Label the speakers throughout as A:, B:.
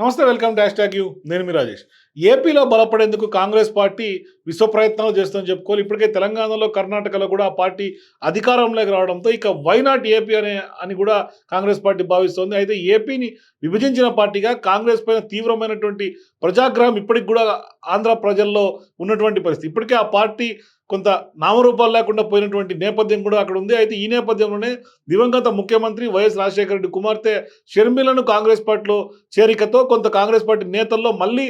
A: నమస్తే welcome dash hash you. నేను మీ రాజేష్. ఏపీలో బలపడేందుకు కాంగ్రెస్ పార్టీ విశ్వ ప్రయత్నాలు చేస్తుందని చెప్పుకోవాలి. ఇప్పటికే తెలంగాణలో కర్ణాటకలో కూడా ఆ పార్టీ అధికారంలోకి రావడంతో ఇక వైనాట్ ఏపీ అనే అని కూడా కాంగ్రెస్ పార్టీ భావిస్తోంది. అయితే ఏపీని విభజించిన పార్టీగా కాంగ్రెస్ పైన తీవ్రమైనటువంటి ప్రజాగ్రహం ఇప్పటికి కూడా ఆంధ్ర ప్రజల్లో ఉన్నటువంటి పరిస్థితి. ఇప్పటికే ఆ పార్టీ కొంత నామరూపాలు లేకుండా పోయినటువంటి నేపథ్యం కూడా అక్కడ ఉంది. అయితే ఈ నేపథ్యంలోనే దివంగత ముఖ్యమంత్రి వైఎస్ రాజశేఖర రెడ్డి కుమార్తె షర్మిలను కాంగ్రెస్ పార్టీలో చేరికతో కొంత కాంగ్రెస్ పార్టీ నేతల్లో మళ్ళీ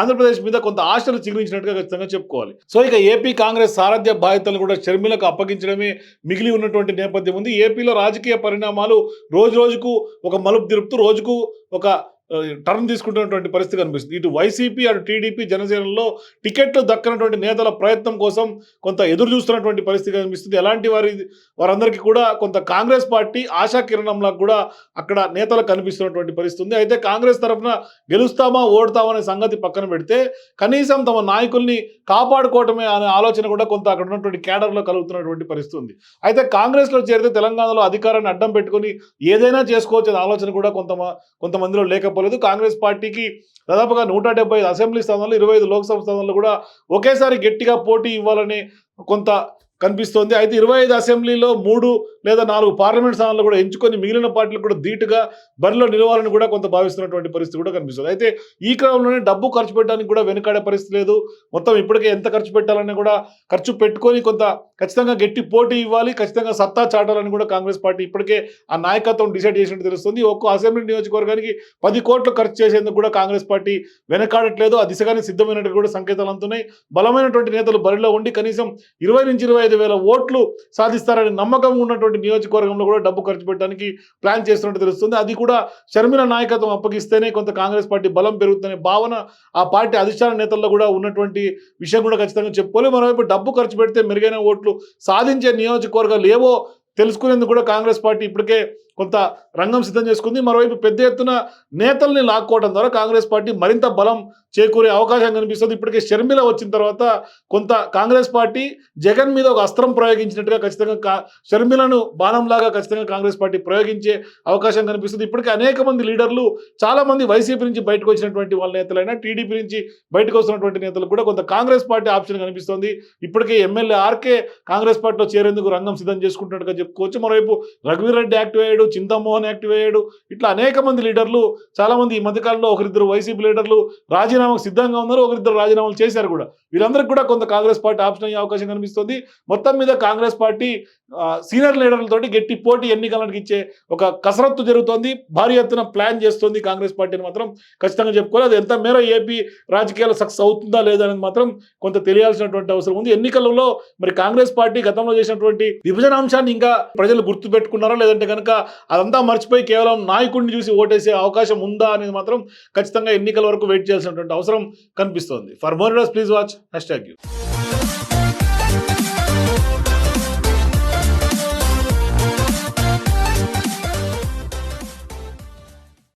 A: ఆంధ్రప్రదేశ్ మీద కొంత ఆశలు చిగురించినట్టుగా ఖచ్చితంగా చెప్పుకోవాలి. సో ఇక ఏపీ కాంగ్రెస్ సారథ్య బాధ్యతలను కూడా షర్మిలకు అప్పగించడమే మిగిలి ఉన్నటువంటి నేపథ్యం ఉంది. ఏపీలో రాజకీయ పరిణామాలు రోజు రోజుకు ఒక మలుపు తిరుపుతూ రోజుకు ఒక టర్న్ తీసుకుంటున్నటువంటి పరిస్థితి కనిపిస్తుంది. ఇటు వైసీపీ అటు టీడీపీ జనసేనలో టికెట్లు దక్కనటువంటి నేతల ప్రయత్నం కోసం కొంత ఎదురు చూస్తున్నటువంటి పరిస్థితి కనిపిస్తుంది. ఎలాంటి వారి వారందరికీ కూడా కొంత కాంగ్రెస్ పార్టీ ఆశా కిరణంలా కూడా అక్కడ నేతలు కనిపిస్తున్నటువంటి పరిస్థితి ఉంది. అయితే కాంగ్రెస్ తరఫున గెలుస్తామా ఓడతామా అనే సంగతి పక్కన పెడితే కనీసం తమ నాయకుల్ని కాపాడుకోవటమే అనే ఆలోచన కూడా కొంత అక్కడ ఉన్నటువంటి కేడర్లో కలుగుతున్నటువంటి పరిస్థితి ఉంది. అయితే కాంగ్రెస్లో చేరితే తెలంగాణలో అధికారాన్ని అడ్డం పెట్టుకొని ఏదైనా చేసుకోవచ్చు ఆలోచన కూడా కొంత కొంతమందిలో పోలేదు. కాంగ్రెస్ పార్టీకి దాదాపుగా నూట డెబ్బై ఐదు అసెంబ్లీ స్థానాలు ఇరవై ఐదు లోక్సభ స్థానాల్లో కూడా ఒకేసారి గట్టిగా పోటీ ఇవ్వాలని కొంత కనిపిస్తోంది. అయితే ఇరవై ఐదు అసెంబ్లీలో మూడు లేదా నాలుగు పార్లమెంట్ స్థానాలు కూడా ఎంచుకొని మిగిలిన పార్టీలు కూడా ధీటుగా బరిలో నిలవాలని కూడా కొంత భావిస్తున్నటువంటి పరిస్థితి కూడా కనిపిస్తుంది. అయితే ఈ క్రమంలోనే డబ్బు ఖర్చు పెట్టడానికి కూడా వెనుకాడే పరిస్థితి లేదు. మొత్తం ఇప్పటికే ఎంత ఖర్చు పెట్టాలని కూడా ఖర్చు పెట్టుకొని కొంత ఖచ్చితంగా గట్టి పోటీ ఇవ్వాలి ఖచ్చితంగా సత్తా చాటాలని కూడా కాంగ్రెస్ పార్టీ ఇప్పటికే ఆ నాయకత్వం డిసైడ్ చేసినట్టు తెలుస్తుంది. ఒక్కో అసెంబ్లీ నియోజకవర్గానికి పది కోట్లు ఖర్చు చేసేందుకు కూడా కాంగ్రెస్ పార్టీ వెనకాడట్లేదు. ఆ దిశగానే సిద్ధమైనట్టు కూడా సంకేతాలు అందుతున్నాయి. బలమైనటువంటి నేతలు బరిలో ఉండి కనీసం ఇరవై నుంచి ఇరవై ఐదు వేల ఓట్లు సాధిస్తారని నమ్మకం ఉన్నటువంటి నియోజకవర్గంలో కూడా డబ్బు ఖర్చు పెట్టడానికి ప్లాన్ చేస్తున్నట్టు తెలుస్తుంది. అది కూడా షర్మిల నాయకత్వం అప్పగిస్తేనే కొంత కాంగ్రెస్ పార్టీ బలం పెరుగుతుందనే భావన ఆ పార్టీ అధిష్టాన నేతల్లో కూడా ఉన్నటువంటి విషయం కూడా ఖచ్చితంగా చెప్పుకోవాలి. మరోవైపు డబ్బు ఖర్చు పెడితే మెరుగైన ఓట్లు సాధించే నియోజకవర్గాలు ఏవో తెలుసుకునేందుకు కూడా కాంగ్రెస్ పార్టీ ఇప్పటికే కొంత రంగం సిద్ధం చేసుకుంది. మరోవైపు పెద్ద ఎత్తున నేతల్ని లాక్కోవడం ద్వారా కాంగ్రెస్ పార్టీ మరింత బలం చేకూరే అవకాశం కనిపిస్తుంది. ఇప్పటికే షర్మిల వచ్చిన తర్వాత కొంత కాంగ్రెస్ పార్టీ జగన్ మీద ఒక అస్త్రం ప్రయోగించినట్టుగా ఖచ్చితంగా కా షర్మిలను బాణంలాగా ఖచ్చితంగా కాంగ్రెస్ పార్టీ ప్రయోగించే అవకాశం కనిపిస్తుంది. ఇప్పటికే అనేక మంది లీడర్లు చాలా మంది వైసీపీ నుంచి బయటకు వచ్చినటువంటి వాళ్ళ నేతలైనా టీడీపీ నుంచి బయటకు వస్తున్నటువంటి నేతలు కూడా కొంత కాంగ్రెస్ పార్టీ ఆప్షన్ కనిపిస్తోంది. ఇప్పటికే ఎమ్మెల్యే ఆర్కే కాంగ్రెస్ పార్టీలో చేరేందుకు రంగం సిద్ధం చేసుకుంటున్నట్టుగా చెప్పుకోవచ్చు. మరోవైపు రఘువీర్ రెడ్డి యాక్టివ్ అయ్యాడు. చింతమోహన్ యాక్టివ్ అయ్యాడు. ఇట్లా అనేక మంది లీడర్లు చాలా మంది ఈ మధ్యకాలంలో ఒకరిద్దరు వైసీపీ లీడర్లు రాజీనామాకు సిద్ధంగా ఉన్నారు ఒకరిద్దరు రాజీనామాలు చేశారు కూడా. వీళ్ళందరికీ కూడా కొంత కాంగ్రెస్ పార్టీ ఆప్షన్ అయ్యే అవకాశం కనిపిస్తుంది. మొత్తం మీద కాంగ్రెస్ పార్టీ సీనియర్ లీడర్లతోటి గట్టి పోటీ ఎన్నికలకు ఇచ్చే ఒక కసరత్తు జరుగుతోంది. భారీ ఎత్తున ప్లాన్ చేస్తుంది కాంగ్రెస్ పార్టీని మాత్రం ఖచ్చితంగా చెప్పుకోవాలి. అది ఎంత మేర ఏపీ రాజకీయాలు సక్సెస్ అవుతుందా లేదా అనేది మాత్రం కొంత తెలియాల్సినటువంటి అవసరం ఉంది. ఎన్నికలలో మరి కాంగ్రెస్ పార్టీ గతంలో చేసినటువంటి విభజన అంశాన్ని ఇంకా ప్రజలు గుర్తుపెట్టుకున్నారా? లేదంటే కనుక అదంతా మర్చిపోయి కేవలం నాయకుడిని చూసి ఓటేసే అవకాశం ఉందా అనేది మాత్రం ఖచ్చితంగా ఎన్నికల వరకు వెయిట్ చేయాల్సినటువంటి అవసరం కనిపిస్తోంది. For more please watch hashtag you